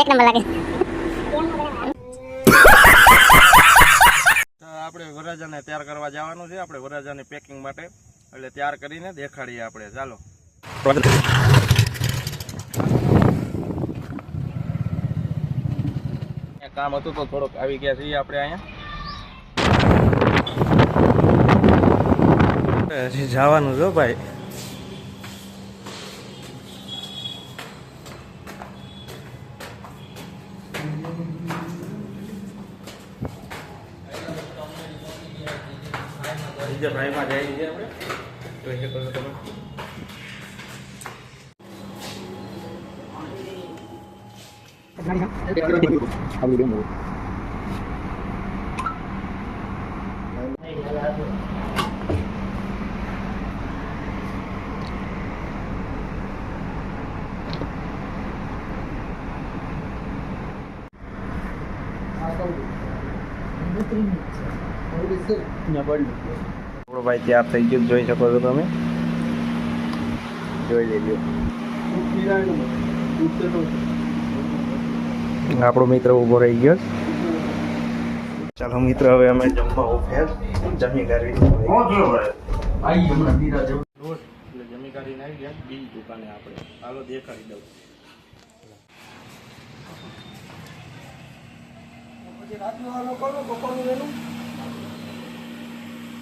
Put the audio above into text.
એક નંબર લાગે. આપણે વરરાજાને તૈયાર કરવા જવાનું છે. આપણે વરરાજાની પેકિંગ માટે. એટલે તૈયાર કરીને દેખાડીએ આપણે. ચાલો. કામ હતું તો થોડોક આવી ગયા છીએ આપણે અહીંયા. જવાનું છો ભાઈ. બીજા ભાઈમાં જાય છે આપણે જોઈ શકો છો તમે આપણો ભાઈ તૈયાર થઈ ગયું જોઈ શકો છો તમે. જોઈ લેજો. આપણો મિત્ર ઊભો રહી ગયો ચાલો મિત્ર હવે અમે જમવા ઉભ્યા જમી એટલે જમી કરીને આવી ગયા. બીજી દુકાને આપણે. ચાલો દેખાડી દઉં.